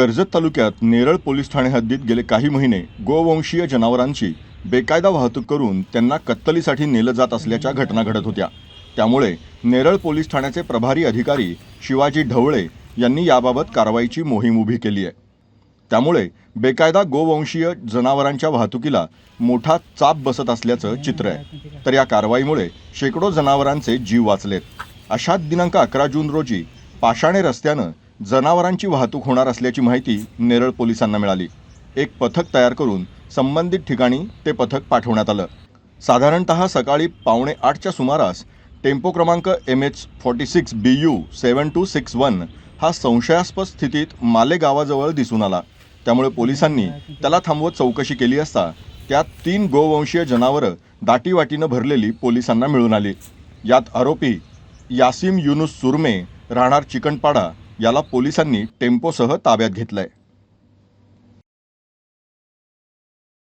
कर्जत तालुक्यात नेरळ पोलीस ठाणे हद्दीत गेले काही महिने गोवंशीय जनावरांची बेकायदा वाहतूक करून त्यांना कत्तलीसाठी नेलं जात असल्याच्या घटना घडत होत्या. त्यामुळे नेरळ पोलीस ठाण्याचे प्रभारी अधिकारी शिवाजी ढवळे यांनी याबाबत कारवाईची मोहीम उभी केली आहे. त्यामुळे बेकायदा गोवंशीय जनावरांच्या वाहतुकीला मोठा चाप बसत असल्याचं चित्र आहे. तर या कारवाईमुळे शेकडो जनावरांचे जीव वाचलेत. अशाच दिनांक अकरा जून रोजी पाषाणे रस्त्यानं जनावरांची वाहतूक होणार असल्याची माहिती नेरळ पोलिसांना मिळाली. एक पथक तयार करून संबंधित ठिकाणी ते पथक पाठवण्यात आलं. साधारणत सकाळी पावणे आठच्या सुमारास टेम्पो क्रमांक M H forty six B U seven two six one हा संशयास्पद स्थितीत माले गावाजवळ दिसून आला. त्यामुळे पोलिसांनी त्याला थांबवत चौकशी केली असता त्यात तीन गोवंशीय जनावरं दाटीवाटीनं भरलेली पोलिसांना मिळून आली. यात आरोपी यासिम युनुस सुरमे राहणार चिकनपाडा याला पोलिसांनी टेम्पोसह ताब्यात घेतलंय.